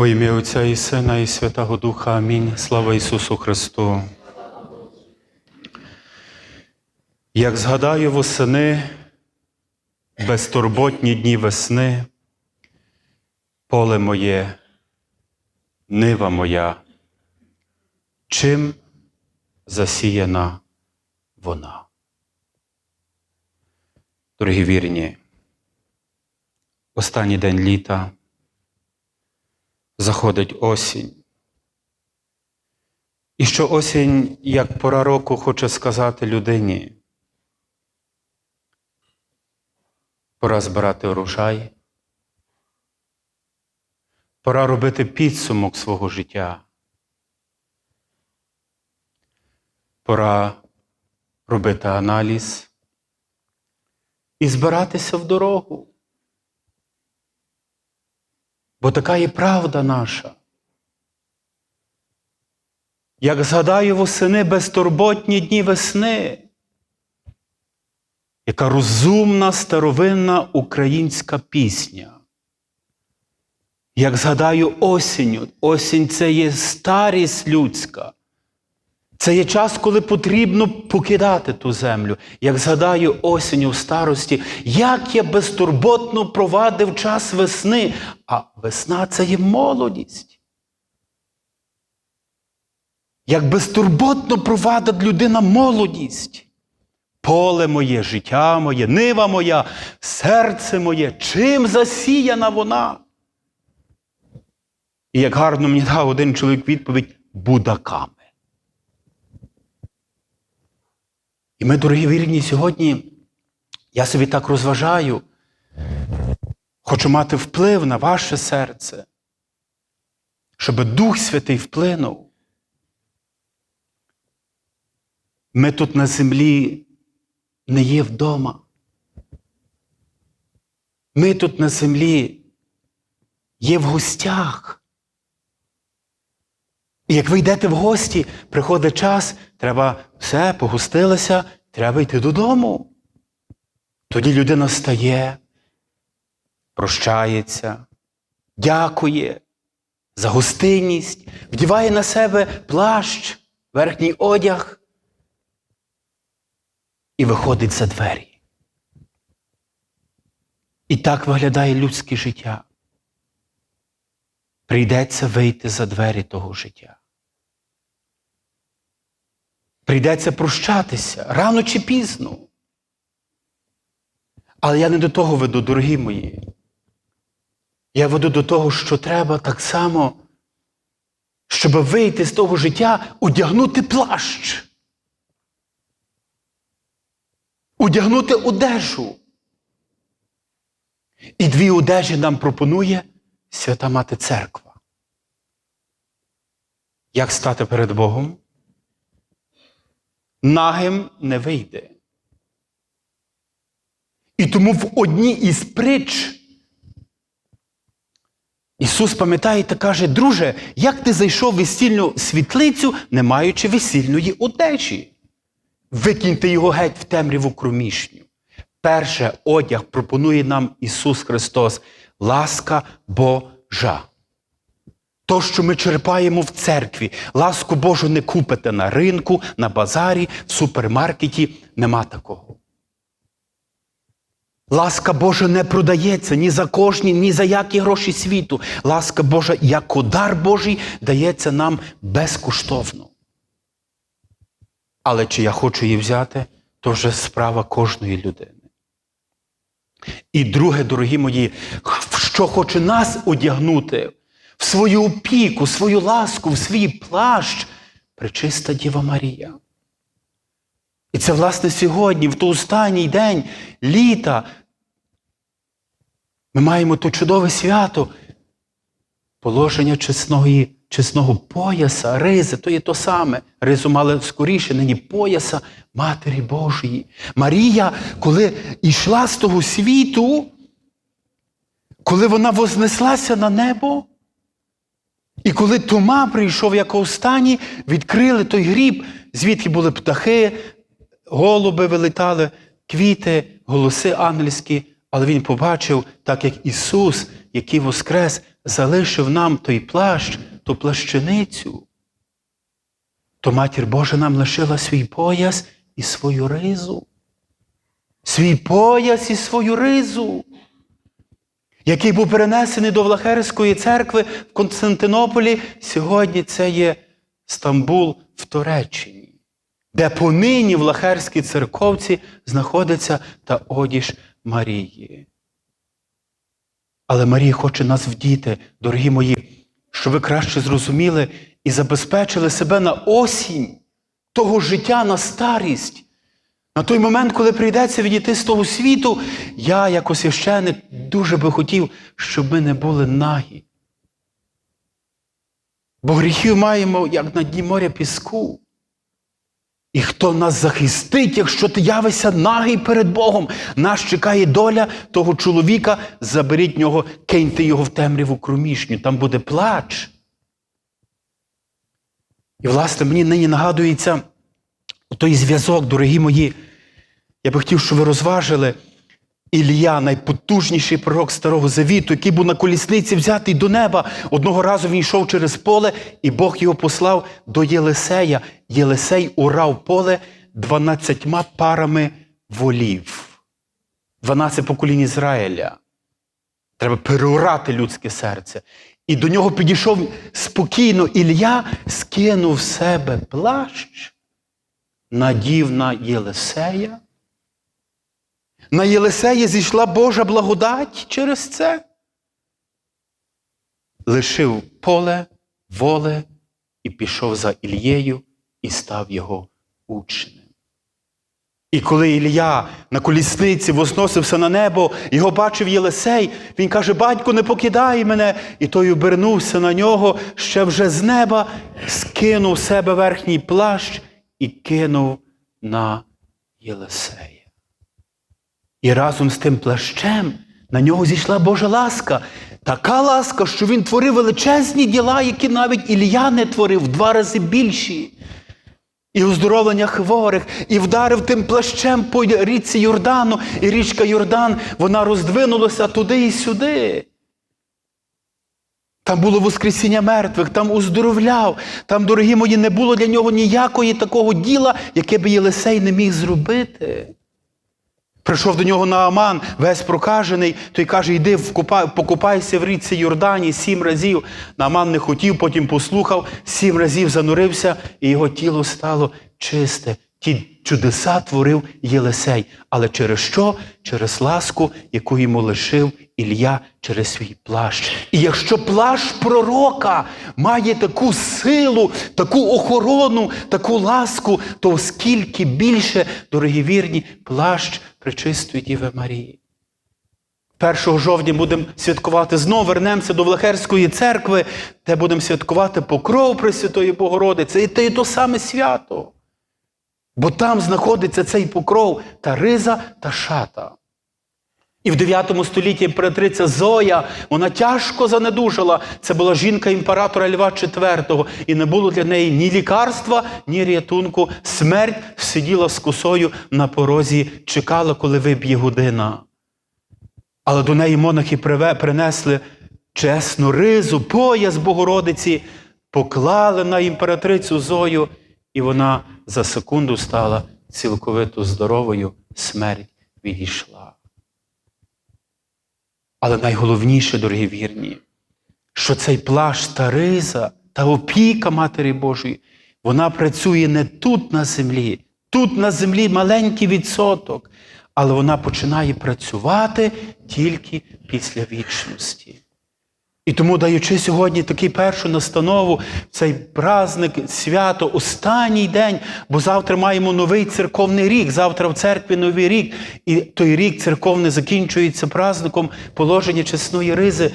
Во ім'я Отця і Сина, і Святого Духа. Амінь. Слава Ісусу Христу. Як згадаю восени, безтурботні дні весни, поле моє, нива моя, чим засіяна вона. Дорогі вірні, останній день літа заходить осінь. І що осінь, як пора року, хоче сказати людині. Пора збирати урожай. Пора робити підсумок свого життя. Пора робити аналіз і збиратися в дорогу. Бо така є правда наша. Як згадаю восени безтурботні дні весни, яка розумна старовинна українська пісня. Як згадаю осінню, осінь це є старість людська. Це є час, коли потрібно покидати ту землю. Як згадаю осінню в старості, як я безтурботно провадив час весни, а весна це є молодість. Як безтурботно провадить людина молодість. Поле моє, життя моє, нива моя, серце моє, чим засіяна вона? І як гарно мені дав один чоловік відповідь будаками. І ми, дорогі вірні, сьогодні, я собі так розважаю, хочу мати вплив на ваше серце, щоб Дух Святий вплинув. Ми тут на землі не є вдома. Ми тут на землі є в гостях. І як ви йдете в гості, приходить час, треба все, погостилися, треба йти додому. Тоді людина стає, прощається, дякує за гостинність, вдіває на себе плащ, верхній одяг і виходить за двері. І так виглядає людське життя. Прийдеться вийти за двері того життя. Прийдеться прощатися рано чи пізно. Але я не до того веду, дорогі мої. Я веду до того, що треба так само, щоб вийти з того життя, одягнути плащ. Одягнути одежу. І дві одежі нам пропонує Свята Мати Церква. Як стати перед Богом? Нагим не вийде. І тому в одній із притч Ісус пам'ятає та каже, друже, як ти зайшов в весільну світлицю, не маючи весільної одежі? Викиньте його геть в темряву кромішню. Перше одяг пропонує нам Ісус Христос, ласка Божа. То, що ми черпаємо в церкві, ласку Божу не купите на ринку, на базарі, в супермаркеті, нема такого. Ласка Божа не продається ні за кожні, ні за які гроші світу. Ласка Божа, як дар Божий, дається нам безкоштовно. Але чи я хочу її взяти, то вже справа кожної людини. І друге, дорогі мої, що хоче нас одягнути в свою опіку, свою ласку, в свій плащ, пречиста Діва Марія. І це, власне, сьогодні, в той останній день літа, ми маємо то чудове свято, положення чесного, чесного пояса, ризи, то є то саме. Ризу мали скоріше, нині пояса Матері Божої. Марія, коли йшла з того світу, коли вона вознеслася на небо, і коли Тома прийшов як останній, відкрили той гріб, звідки були птахи, голуби вилітали, квіти, голоси ангельські, але він побачив, так як Ісус який воскрес, залишив нам той плащ, ту плащаницю, то матір Божа нам лишила свій пояс і свою ризу. Свій пояс і свою ризу, який був перенесений до Влахерської церкви в Константинополі, сьогодні це є Стамбул в Туреччині, де понині в Лахерській церковці знаходиться та одіж Марії. Але Марія хоче нас вдіти, дорогі мої, щоб ви краще зрозуміли і забезпечили себе на осінь того життя на старість. На той момент, коли прийдеться відійти з того світу, я, як освященик, дуже би хотів, щоб ми не були нагі. Бо гріхів маємо, як на дні моря піску. І хто нас захистить, якщо ти явишся нагий перед Богом, нас чекає доля того чоловіка, заберіть нього, киньте його в темряву кромішню, там буде плач. І, власне, мені нині нагадується той зв'язок, дорогі мої. Я би хотів, щоб ви розважили Ілля, найпотужніший пророк Старого Завіту, який був на колісниці взятий до неба. Одного разу він йшов через поле, і Бог його послав до Єлисея. Єлисей урав поле дванадцятьма парами волів. Дванадцять поколінь Ізраїля. Треба переорати людське серце. І до нього підійшов спокійно Ілля, скинув себе плащ, надів на Єлисея. На Єлисея зійшла Божа благодать через це. Лишив поле, воле і пішов за Ільєю і став його учнем. І коли Ілля на колісниці возносився на небо, його бачив Єлисей, він каже: Батько, не покидай мене. І той обернувся на нього ще вже з неба, скинув себе верхній плащ і кинув на Єлисея. І разом з тим плащем на нього зійшла Божа ласка. Така ласка, що він творив величезні діла, які навіть Ілля не творив в два рази більші. І оздоровлення хворих, і вдарив тим плащем по річці Йордану, і річка Йордан, вона роздвинулася туди і сюди. Там було Воскресіння мертвих, там уздоровляв, там, дорогі мої, не було для нього ніякої такого діла, яке би Єлисей не міг зробити. Прийшов до нього Нааман, весь прокажений, той каже, йди покупайся в річці Йордані сім разів. Нааман не хотів, потім послухав, сім разів занурився, і його тіло стало чисте. Ті чудеса творив Єлисей. Але через що? Через ласку, яку йому лишив Ілля через свій плащ. І якщо плащ пророка має таку силу, таку охорону, таку ласку, то скільки більше, дорогі вірні, плащ Пречистої Діви Марії. 1 жовтня будемо святкувати знову вернемося до Влахерської церкви, де будемо святкувати покров Пресвятої Богородиці. І те і то саме свято. Бо там знаходиться цей покров та риза та шата. І в 9 столітті імператриця Зоя, вона тяжко занедужала. Це була жінка імператора Льва IV, і не було для неї ні лікарства, ні рятунку. Смерть сиділа з косою на порозі, чекала, коли виб'є година. Але до неї монахи принесли чесну ризу, пояс Богородиці, поклали на імператрицю Зою, і вона за секунду стала цілковито здоровою, смерть відійшла. Але найголовніше, дорогі вірні, що цей плащ та риза та опіка Матері Божої, вона працює не тут на землі, тут на землі маленький відсоток, але вона починає працювати тільки після вічності. І тому, даючи сьогодні таку першу настанову, цей праздник, свято, останній день, бо завтра маємо новий церковний рік, завтра в церкві новий рік, і той рік церковний закінчується праздником положення чесної ризи.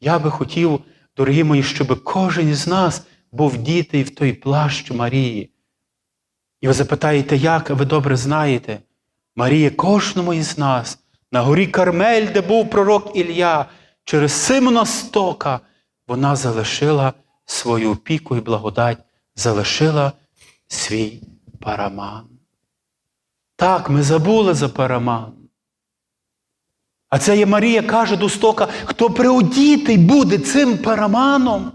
Я би хотів, дорогі мої, щоб кожен з нас був дітей в той плащ Марії. І ви запитаєте, як, ви добре знаєте, Марія кожному із нас на горі Кармель, де був пророк Ілля, через Симона Стока вона залишила свою опіку і благодать, залишила свій параман. Так, ми забули за параман. А це є Марія каже до стока, хто приодітий буде цим параманом.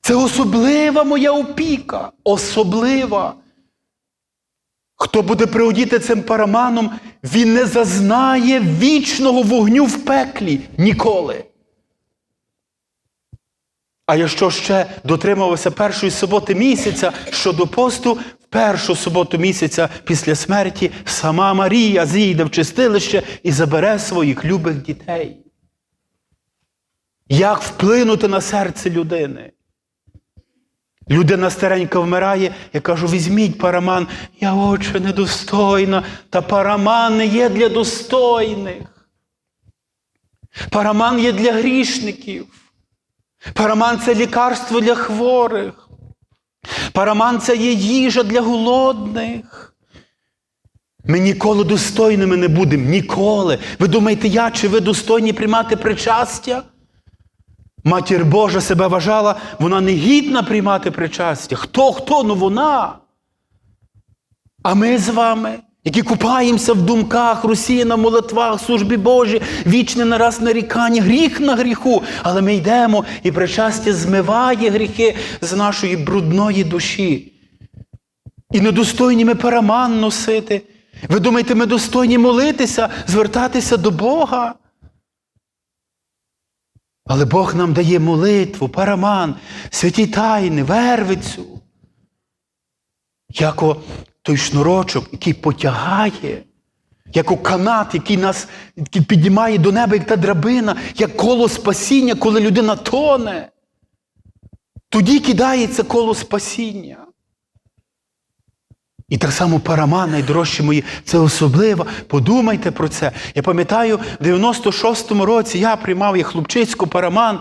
Це особлива моя опіка. Особлива. Хто буде приодіти цим параманом, він не зазнає вічного вогню в пеклі ніколи. А якщо ще дотримувався першої суботи місяця щодо посту, в першу суботу місяця після смерті сама Марія зійде в чистилище і забере своїх любих дітей. Як вплинути на серце людини? Людина старенька вмирає, я кажу, візьміть параман, я отче недостойна, та параман не є для достойних. Параман є для грішників. Параман це лікарство для хворих. Параман це є їжа для голодних. Ми ніколи достойними не будемо. Ніколи. Ви думаєте, я чи ви достойні приймати причастя? Матір Божа себе вважала, вона не гідна приймати причастя. Хто, хто? Ну вона. А ми з вами, які купаємося в думках, Росії на молитвах, службі Божій, вічне нараз нарікання, гріх на гріху. Але ми йдемо і причастя змиває гріхи з нашої брудної душі. І недостойні ми параман носити. Ви думаєте, ми достойні молитися, звертатися до Бога? Але Бог нам дає молитву, параман, святі тайни, вервицю. Яко той шнурочок, який потягає, як канат, який нас піднімає до неба, як та драбина, як коло спасіння, коли людина тоне. Тоді кидається коло спасіння. І так само параман, найдорожчі мої, це особливо. Подумайте про це. Я пам'ятаю, в 96-му році я приймав як хлопчиську параман.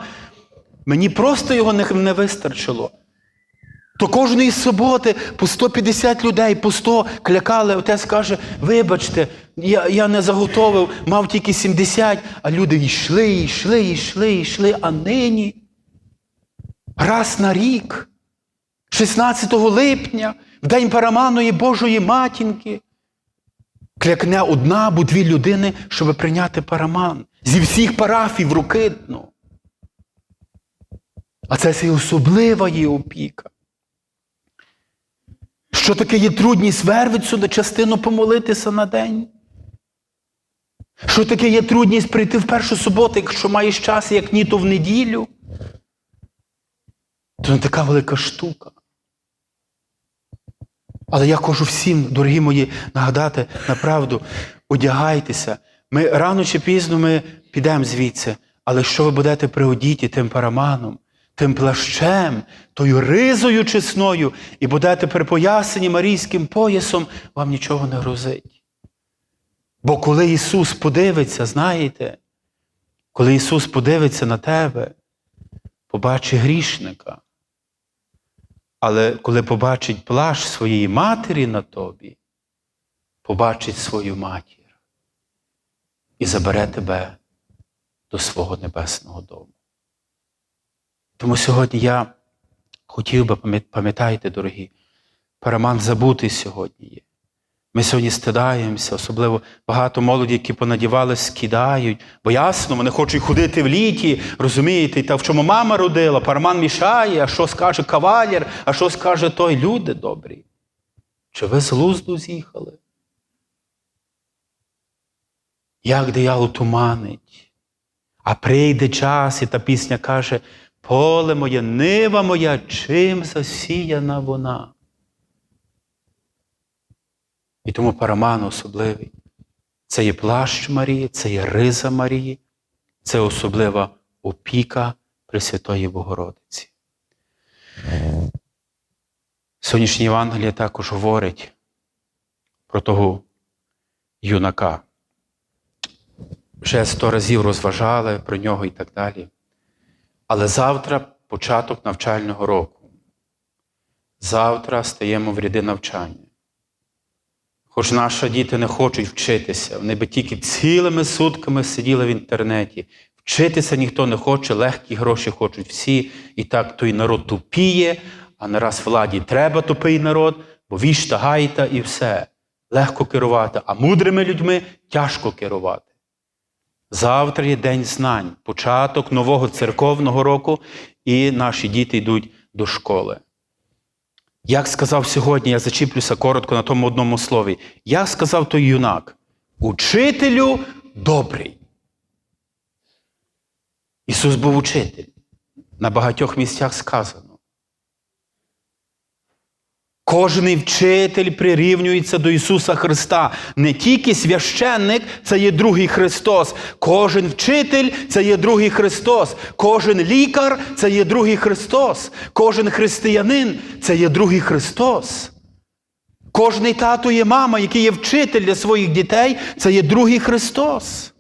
Мені просто його не, не вистачило. То кожної суботи по 150 людей, по 100 клякали. Отець каже, вибачте, я я не заготовив, мав тільки 70, а люди йшли, йшли, йшли, йшли. А нині раз на рік, 16 липня, в день параманої Божої матінки, клякне одна або дві людини, щоб прийняти параман. Зі всіх парафій в Рукитну. А це є особлива її опіка. Що таке є трудність вервицю на частину помолитися на день? Що таке є трудність прийти в першу суботу, якщо маєш час, як ні, то в неділю? То не така велика штука. Але я кажу всім, дорогі мої, нагадати направду, одягайтеся. Ми рано чи пізно ми підемо звідси. Але що ви будете приодіті тим параманом, тим плащем, тою ризою чесною, і будете припоясані марійським поясом, вам нічого не грозить. Бо коли Ісус подивиться, знаєте, коли Ісус подивиться на тебе, побачить грішника. Але коли побачить плащ своєї матері на тобі, побачить свою матір і забере тебе до свого небесного дому. Тому сьогодні я хотів би, пам'ятайте, дорогі, параман забутий сьогодні є. Ми сьогодні стидаємося, особливо багато молоді, які понадівали, скидають. Бо ясно, вони хочуть ходити в літі, розумієте, та в чому мама родила, параман мішає, а що скаже кавалір, а що скаже той люди добрі. Чи ви з глузду з'їхали? Як диявол туманить, а прийде час, і та пісня каже, поле моє, нива моя, чим засіяна вона. І тому параман особливий. Це є плащ Марії, це є риза Марії, це особлива опіка Пресвятої Богородиці. Сьогоднішнє Євангеліє також говорить про того юнака. Вже сто разів розважали про нього і так далі. Але завтра початок навчального року. Завтра стаємо в ряди навчання. Хоч наші діти не хочуть вчитися, вони би тільки цілими сутками сиділи в інтернеті. Вчитися ніхто не хоче, легкі гроші хочуть всі. І так той народ тупіє, а нараз владі треба тупий народ, бо віж та гайта і все. Легко керувати, а мудрими людьми тяжко керувати. Завтра є День знань, початок нового церковного року, і наші діти йдуть до школи. Як сказав сьогодні, я зачіплюся коротко на тому одному слові. Як сказав той юнак, учителю добрий. Ісус був учитель. На багатьох місцях сказано. Кожний вчитель прирівнюється до Ісуса Христа. Не тільки священник це є другий Христос. Кожен вчитель це є другий Христос. Кожен лікар це є другий Христос. Кожен християнин це є другий Христос. Кожний тато є мама, який є вчитель для своїх дітей, це є другий Христос.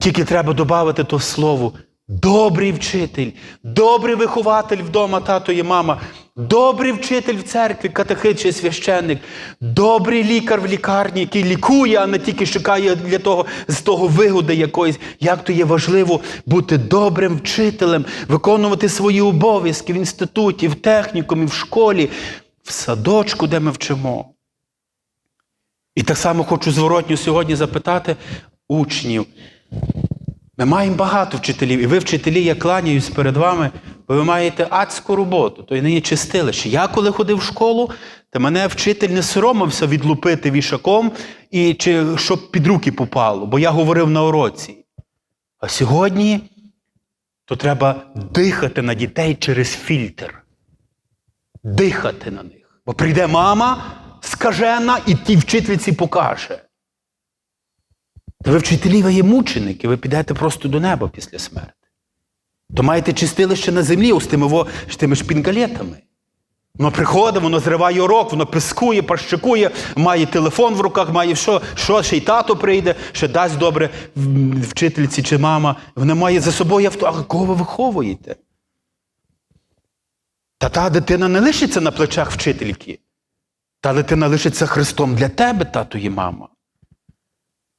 Тільки треба додати то слово добрий вчитель, добрий вихователь вдома, тато і мама, добрий вчитель в церкві, катехит чи священник, добрий лікар в лікарні, який лікує, а не тільки шукає для того з того вигоди якоїсь. Як то є важливо бути добрим вчителем, виконувати свої обов'язки в інституті, в технікумі, в школі, в садочку, де ми вчимо. І так само хочу зворотню сьогодні запитати учнів. Ми маємо багато вчителів, і ви, вчителі, я кланяюсь перед вами, бо ви маєте адську роботу, то й не є чистилище. Я коли ходив в школу, то мене вчитель не соромився відлупити вішаком, і чи щоб під руки попало, бо я говорив на уроці. А сьогодні то треба дихати на дітей через фільтр. Дихати на них. Бо прийде мама скажена і тій вчительці покаже. Та ви вчителі, ви є мученики, ви підете просто до неба після смерти. То маєте чистилище на землі з тими, з тими шпінгалетами. Воно приходить, воно зриває урок, воно пискує, пащикує, має телефон в руках, має що, що ще й тато прийде, ще дасть добре вчительці чи мама. Вона має за собою авто. А кого ви виховуєте? Та та дитина не лишиться на плечах вчительки. Та дитина лишиться Христом для тебе, тато і мама.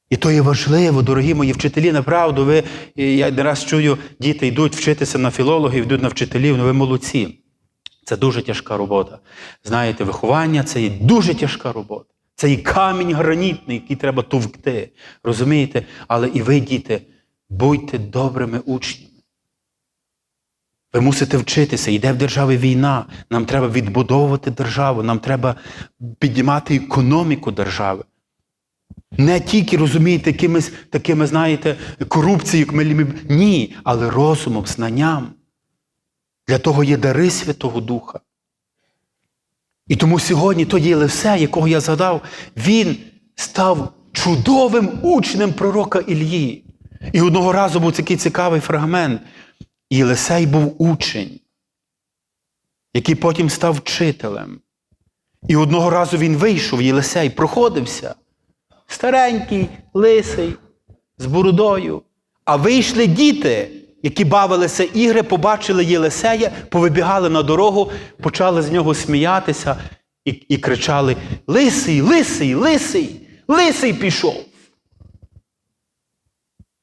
І то є важливо, дорогі мої вчителі, направду, ви, я не раз чую, діти йдуть вчитися на філологів, йдуть на вчителів, ну ви молодці. Це дуже тяжка робота. Знаєте, виховання це є дуже тяжка робота. Це і камінь гранітний, який треба товкти. Розумієте? Але і ви, діти, будьте добрими учнями. Ви мусите вчитися, йде в державі війна. Нам треба відбудовувати державу, нам треба піднімати економіку держави. Не тільки розумієте, якимись такими, знаєте, корупцією, ні, але розумом, знанням. Для того є дари Святого Духа. І тому сьогодні той Єлисей, якого я згадав, він став чудовим учнем пророка Ілії. І одного разу був такий цікавий фрагмент. Єлисей був учень, який потім став вчителем. І одного разу він вийшов, Єлисей, проходився старенький, лисий, з бородою. А вийшли діти, які бавилися ігри, побачили Єлисея, повибігали на дорогу, почали з нього сміятися і, і кричали: Лисий, лисий, лисий, лисий пішов.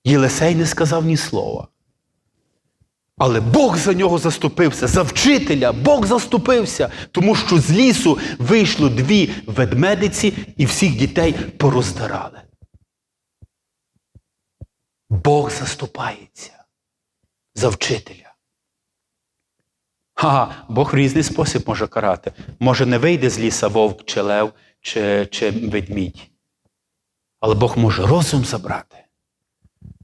Єлисей не сказав ні слова. Але Бог за нього заступився, за вчителя Бог заступився, тому що з лісу вийшло дві ведмедиці і всіх дітей пороздарали. Бог заступається за вчителя. Ага, Бог в різний спосіб може карати. Може, не вийде з ліса вовк, чи лев, чи, чи ведмідь. Але Бог може розум забрати.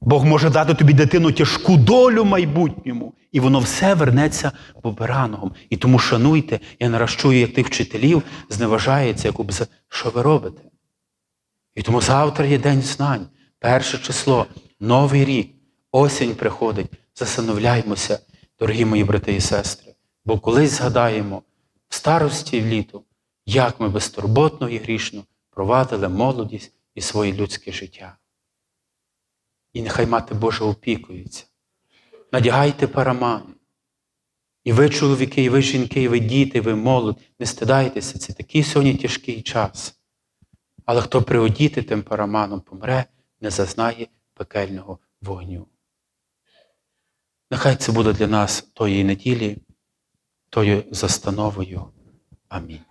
Бог може дати тобі дитину тяжку долю майбутньому, і воно все вернеться бобераном. І тому шануйте, я нараз чую, як тих вчителів зневажається, як обз... що ви робите. І тому завтра є день знань, перше число, новий рік, осінь приходить. Засановляймося, дорогі мої брати і сестри. Бо колись згадаємо в старості і в літо, як ми безтурботно і грішно провадили молодість і своє людське життя. І нехай мати Божа опікується. Надягайте параман. І ви, чоловіки, і ви жінки, і ви діти, і ви молодь, не стидайтеся, це такий сьогодні тяжкий час. Але хто приодіти тим параманом помре, не зазнає пекельного вогню. Нехай це буде для нас тої неділі, тою застановою. Амінь.